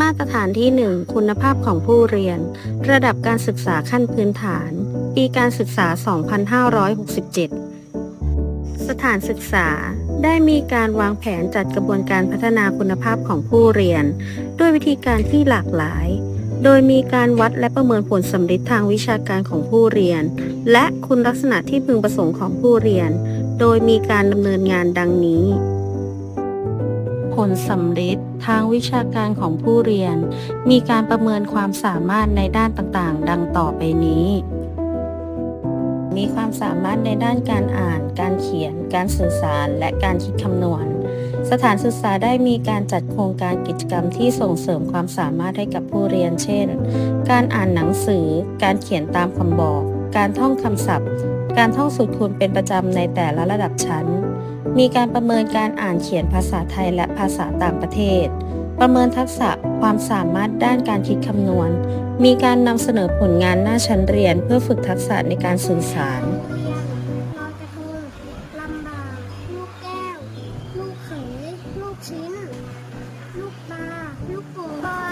มาตรฐานที่ 1 คุณภาพของผู้เรียน ระดับการศึกษาขั้นพื้นฐาน ปีการศึกษา 2567 สถานศึกษาได้มีการวางแผนจัดกระบวนการพัฒนาคุณภาพของผู้เรียน ด้วยวิธีการที่หลากหลาย โดยมีการวัดและประเมินผลสำลิดทางวิชาการของผู้เรียน และคุณลักษณะที่พึงประสงค์ของผู้เรียน โดยมีการดำเนินงานดังนี้ ผลสำลิดทางวิชาการของผู้เรียน มีการประเมินความสามารถในด้านต่างๆ ดังต่อไปนี้ มีความสามารถในด้านการอ่าน การเขียน การสื่อสาร และการคิดคำนวณ สถานศึกษาได้มีการจัดโครงการกิจกรรมที่ส่งเสริมความสามารถให้กับผู้เรียน เช่น การอ่านหนังสือ การเขียนตามคำบอก การท่องคำศัพท์ การท่องสูตรคูณเป็นประจำในแต่ละระดับชั้น มีการประเมินการอ่านเขียนภาษาไทยและภาษาต่างประเทศ ประเมินทักษะความสามารถด้านการคิดคำนวณ มีการนำเสนอผลงานหน้าชั้นเรียนเพื่อฝึกทักษะในการสื่อสารลอยกระทงลำบากลูกแก้วลูกเขยลูกชิ้น ลูกปลา ลูกโป่ง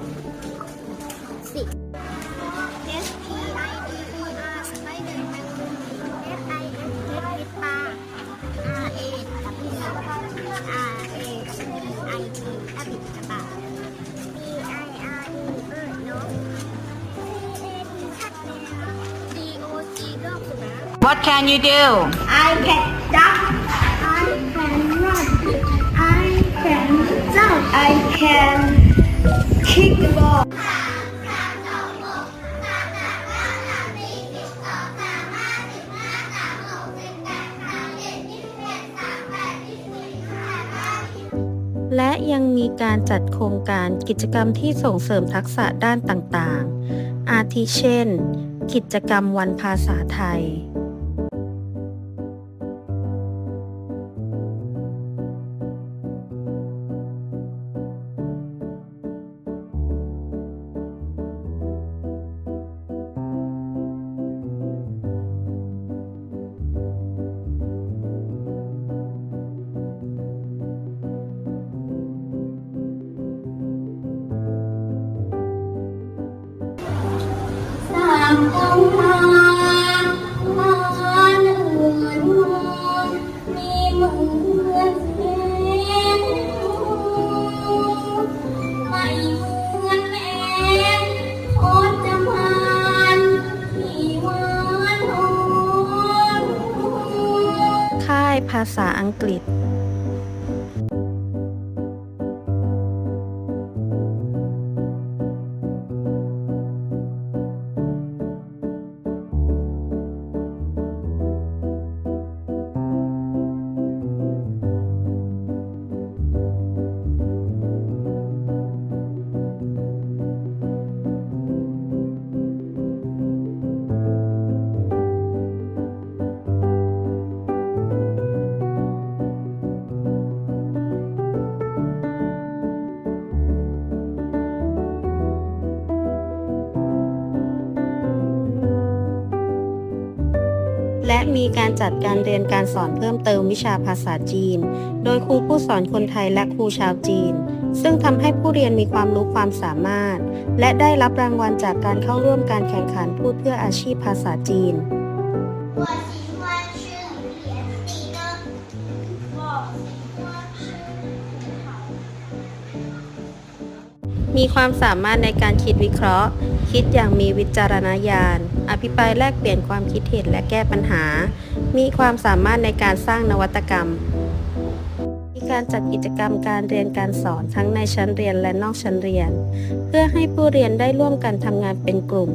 What can you do? I can duck. I can run. I can jump. I can kick the ball. และยังมีการจัดโครงการกิจกรรมที่ส่งเสริมทักษะด้านต่างๆ อาทิเช่น กิจกรรมวันภาษาไทย ภาษาอังกฤษ มีการจัดการเรียนการสอนเพิ่มเติมวิชาภาษาจีน โดยครูผู้สอนคนไทยและครูชาวจีน ซึ่งทำให้ผู้เรียนมีความรู้ความสามารถ และได้รับรางวัลจากการเข้าร่วมการแข่งขันพูดเพื่ออาชีพภาษาจีน มีความสามารถในการคิดวิเคราะห์ คิดอย่างมีวิจารณญาณ อภิปรายแลกเปลี่ยนความคิดเห็นและแก้ปัญหา มีความสามารถในการสร้างนวัตกรรม มีการจัดกิจกรรมการเรียนการสอนทั้งในชั้นเรียนและนอกชั้นเรียน เพื่อให้ผู้เรียนได้ร่วมกันทำงานเป็นกลุ่ม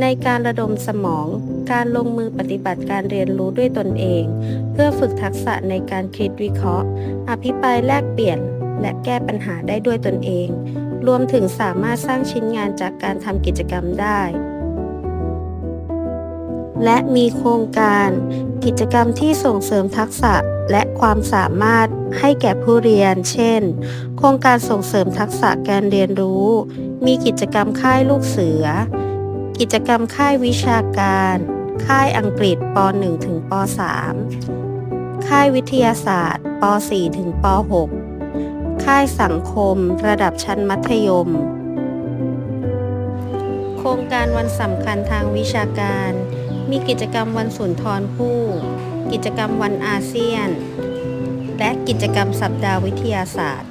ในการระดมสมอง การลงมือปฏิบัติการเรียนรู้ด้วยตนเอง เพื่อฝึกทักษะในการคิดวิเคราะห์ อภิปรายแลกเปลี่ยน และแก้ปัญหาได้ด้วยตนเอง รวมถึงสามารถสร้างชิ้นงานจากการทำกิจกรรมได้ และมีโครงการ กิจกรรมที่ส่งเสริมทักษะและความสามารถให้แก่ผู้เรียน เช่น โครงการส่งเสริมทักษะการเรียนรู้ มีกิจกรรมค่ายลูกเสือ กิจกรรมค่ายวิชาการ ค่ายอังกฤษป .1 ถึงป .3 ค่ายวิทยาศาสตร์ป .4 ถึงป .6 ค่ายสังคมระดับชั้นมัธยม โครงการวันสำคัญทางวิชาการ มีกิจกรรมวันสุนทรภู่ กิจกรรมวันอาเซียน และกิจกรรมสัปดาห์วิทยาศาสตร์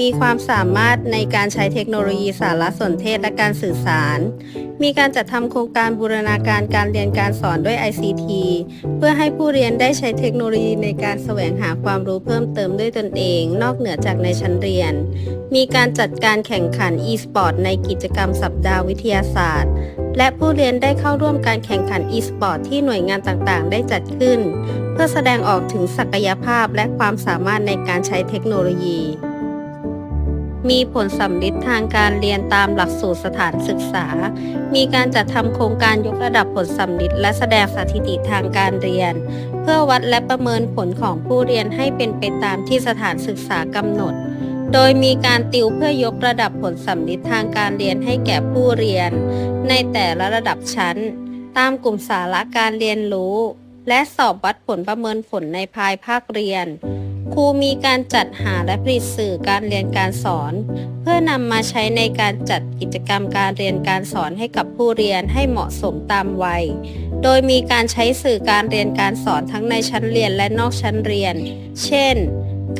มีความสามารถในการใช้เทคโนโลยีสารสนเทศและการสื่อสาร มีการจัดทำโครงการบูรณาการการเรียนการสอนด้วย ICT เพื่อให้ผู้เรียนได้ใช้เทคโนโลยีในการแสวงหาความรู้เพิ่มเติมด้วยตนเอง นอกเหนือจากในชั้นเรียน มีการจัดการแข่งขัน e-sport ในกิจกรรมสัปดาห์วิทยาศาสตร์ และผู้เรียนได้เข้าร่วมการแข่งขัน e-sport ที่หน่วยงานต่างๆ ได้จัดขึ้น เพื่อแสดงออกถึงศักยภาพและความสามารถในการใช้เทคโนโลยี มีผลสำลิดทางการเรียนตามหลักสูตรสถานศึกษา มีการจัดทำโครงการยกระดับผลสำลิดและแสดงสถิติทางการเรียน เพื่อวัดและประเมินผลของผู้เรียนให้เป็นไปตามที่สถานศึกษากำหนด โดยมีการติวเพื่อยกระดับผลสำลิดทางการเรียนให้แก่ผู้เรียน ในแต่ละระดับชั้น ตามกลุ่มสาระการเรียนรู้ และสอบวัดผลประเมินผลในภายภาคเรียน ครูมีการจัดหาและผลิตสื่อการเรียนการสอน เพื่อนำมาใช้ในการจัดกิจกรรมการเรียนการสอนให้กับผู้เรียนให้เหมาะสมตามวัย โดยมีการใช้สื่อการเรียนการสอนทั้งในชั้นเรียนและนอกชั้นเรียน เช่น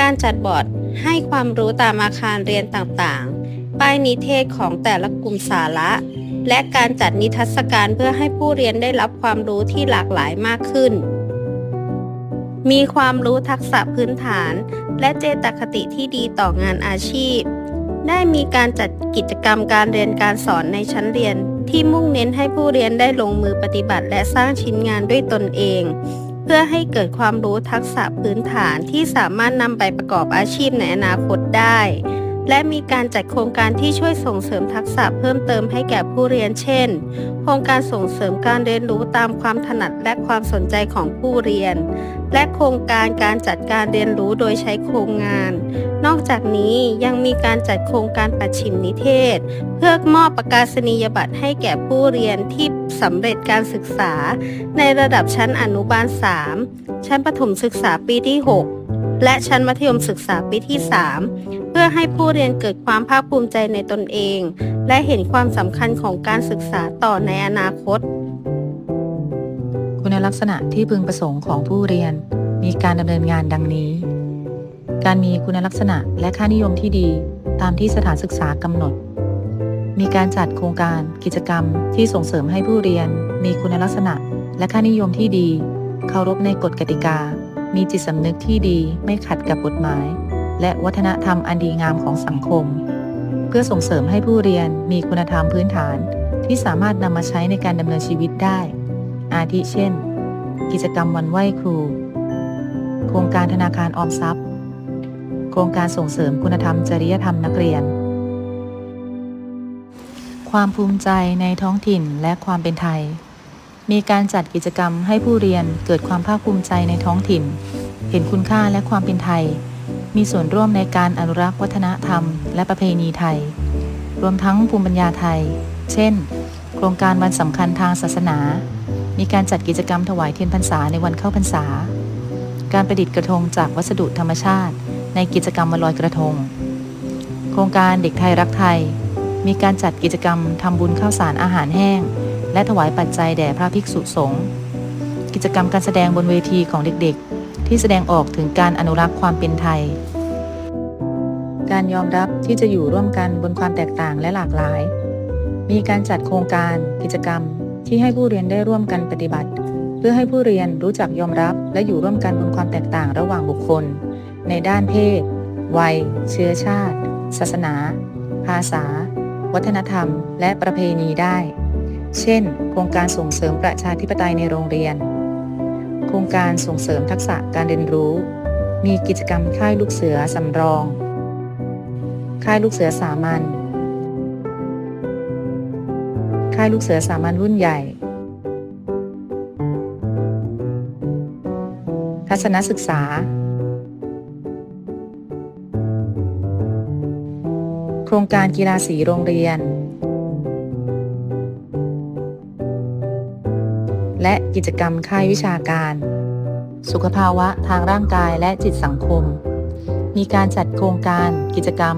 การจัดบอร์ดให้ความรู้ตามอาคารเรียนต่างๆ ป้ายนิเทศของแต่ละกลุ่มสาระ และการจัดนิทรรศการเพื่อให้ผู้เรียนได้รับความรู้ที่หลากหลายมากขึ้น มีความรู้ทักษะพื้นฐาน และเจตคติที่ดีต่องานอาชีพ ได้มีการจัดกิจกรรมการเรียนการสอนในชั้นเรียน ที่มุ่งเน้นให้ผู้เรียนได้ลงมือปฏิบัติ และสร้างชิ้นงานด้วยตนเอง เพื่อให้เกิดความรู้ทักษะพื้นฐานที่สามารถนำไปประกอบอาชีพในอนาคตได้ และมีการจัดโครงการที่ช่วยส่งเสริมทักษะเพิ่มเติมให้แก่ผู้เรียนเช่น โครงการส่งเสริมการเรียนรู้ตามความถนัดและความสนใจของผู้เรียน และโครงการการจัดการเรียนรู้โดยใช้โครงงาน นอกจากนี้ยังมีการจัดโครงการปัดชิมนิเทศ เพื่อมอบประกาศนียบัตรให้แก่ผู้เรียนที่สำเร็จการศึกษา ในระดับชั้นอนุบาล 3 ชั้นประถมศึกษาปีที่ 6 และชั้นมัธยมศึกษาปีที่ 3 เพื่อให้ผู้เรียนเกิดความภาคภูมิใจในตนเอง และเห็นความสำคัญของการศึกษาต่อในอนาคต คุณลักษณะที่พึงประสงค์ของผู้เรียน มีการดำเนินงานดังนี้ การมีคุณลักษณะและค่านิยมที่ดีตามที่สถานศึกษากำหนด มีการจัดโครงการกิจกรรมที่ส่งเสริมให้ผู้เรียน มีคุณลักษณะและค่านิยมที่ดี เคารพในกฎกติกา มีจิตสำนึกที่ดีไม่ขัดกับกฎหมาย และวัฒนธรรมอันดีงามของสังคม เพื่อส่งเสริมให้ผู้เรียนมีคุณธรรมพื้นฐาน ที่สามารถนำมาใช้ในการดำเนินชีวิตได้ อาทิเช่น กิจกรรมวันไหว้ครู โครงการธนาคารออมทรัพย์ โครงการส่งเสริมคุณธรรมจริยธรรมนักเรียน ความภูมิใจในท้องถิ่นและความเป็นไทย มีการจัดกิจกรรมให้ผู้เรียนเกิดความภาคภูมิใจในท้องถิ่น เห็นคุณค่าและความเป็นไทย มีส่วนร่วมในการอนุรักษ์วัฒนธรรม และประเพณีไทย รวมทั้งภูมิปัญญาไทย เช่น โครงการวันสำคัญทางศาสนา มีการจัดกิจกรรมถวายเทียนพรรษาในวันเข้าพรรษา การประดิษฐ์กระทงจากวัสดุธรรมชาติ ในกิจกรรมวันลอยกระทง โครงการเด็กไทยรักไทย มีการจัดกิจกรรมทำบุญข้าวสารอาหารแห้ง และถวายปัจจัยแด่พระภิกษุสงฆ์กิจกรรมการแสดงบนเวทีของเด็กๆ ที่แสดงออกถึงการอนุรักษ์ความเป็นไทย การยอมรับที่จะอยู่ร่วมกันบนความแตกต่างและหลากหลาย มีการจัดโครงการกิจกรรมที่ให้ผู้เรียนได้ร่วมกันปฏิบัติ เพื่อให้ผู้เรียนรู้จักยอมรับและอยู่ร่วมกันบนความแตกต่างระหว่างบุคคล ในด้านเพศ วัย เชื้อชาติ ศาสนา ภาษา วัฒนธรรม และประเพณีได้ เช่น โครงการส่งเสริมประชาธิปไตยในโรงเรียน โครงการส่งเสริมทักษะการเรียนรู้ มีกิจกรรมค่ายลูกเสือสำรอง ค่ายลูกเสือสามัญ ค่ายลูกเสือสามัญรุ่นใหญ่ ทัศนศึกษา โครงการกีฬาสีโรงเรียน และกิจกรรมค่ายวิชาการ สุขภาวะทางร่างกายและจิตสังคม มีการจัดโครงการกิจกรรม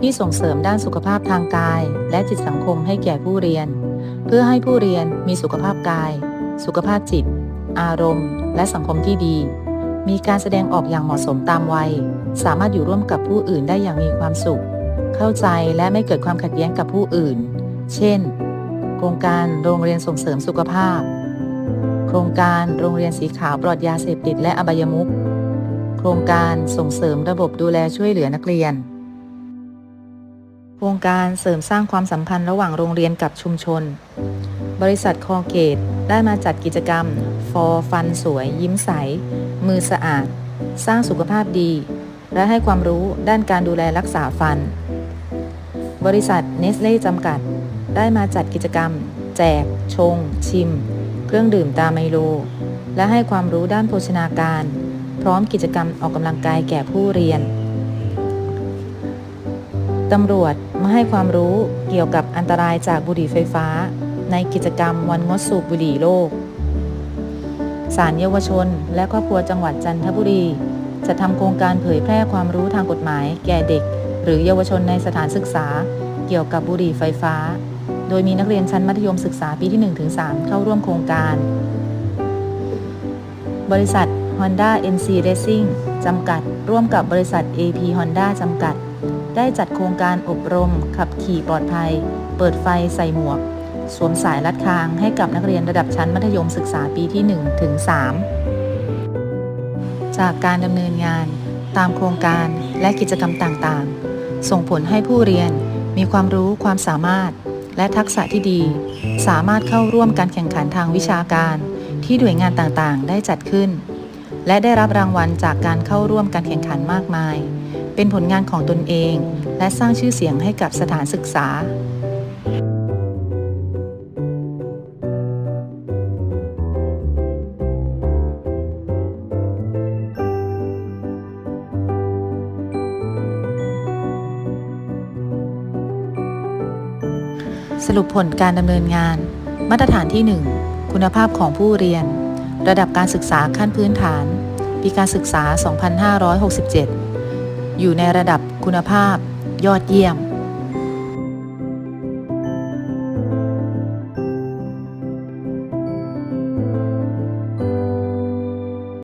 ที่ส่งเสริมด้านสุขภาพทางกาย และจิตสังคมให้แก่ผู้เรียน เพื่อให้ผู้เรียนมีสุขภาพกาย สุขภาพจิต อารมณ์ และสังคมที่ดี มีการแสดงออกอย่างเหมาะสมตามวัย สามารถอยู่ร่วมกับผู้อื่นได้อย่างมีความสุข เข้าใจและไม่เกิดความขัดแย้งกับผู้อื่น เช่น โครงการโรงเรียนส่งเสริมสุขภาพ โครงการโรงเรียนสีขาวปลอดยาเสพติดและอบายมุขโครงการส่งเสริมระบบดูแลช่วยเหลือนักเรียน โครงการเสริมสร้างความสัมพันธ์ระหว่างโรงเรียนกับชุมชน บริษัทคอเกตได้มาจัดกิจกรรม for ฟันสวย ยิ้มใส มือสะอาด สร้างสุขภาพดี และให้ความรู้ด้านการดูแลรักษาฟัน บริษัทเนสเล่จำกัด ได้มาจัดกิจกรรม แจก ชง ชิม เครื่องดื่มตาไมโล และให้ความรู้ด้านโภชนาการ พร้อมกิจกรรมออกกำลังกายแก่ผู้เรียนตำรวจมาให้ความรู้เกี่ยวกับอันตรายจากบุหรี่ไฟฟ้า ในกิจกรรมวันงดสูบบุหรี่โลกศาลเยาวชน และครอบครัวจังหวัดจันทบุรี จะทำโครงการเผยแพร่ความรู้ทางกฎหมาย แก่เด็ก หรือเยาวชนในสถานศึกษา เกี่ยวกับบุหรี่ไฟฟ้า โดยมีนักเรียนชั้นมัธยมศึกษาปีที่ 1-3 เข้าร่วมโครงการ บริษัท Honda NC Racing จำกัด ร่วมกับบริษัท AP Honda จำกัด ได้จัดโครงการอบรม ขับขี่ปลอดภัย เปิดไฟใส่หมวก สวมสายรัดคางให้กับนักเรียนระดับชั้นมัธยมศึกษาปีที่1ถึง3จากการดำเนินงาน ตามโครงการและกิจกรรมต่างๆ ส่งผลให้ผู้เรียนมีความรู้ความสามารถ และทักษะที่ดี สามารถเข้าร่วมการแข่งขันทางวิชาการ ที่หน่วยงานต่างๆ ได้จัดขึ้น และได้รับรางวัลจากการเข้าร่วมการแข่งขันมากมาย เป็นผลงานของตนเอง และสร้างชื่อเสียงให้กับสถานศึกษา สรุปผลการดำเนินงาน มาตรฐานที่ 1 คุณภาพของผู้เรียน ระดับการศึกษาขั้นพื้นฐาน ปีการศึกษา 2567 อยู่ในระดับคุณภาพยอดเยี่ยม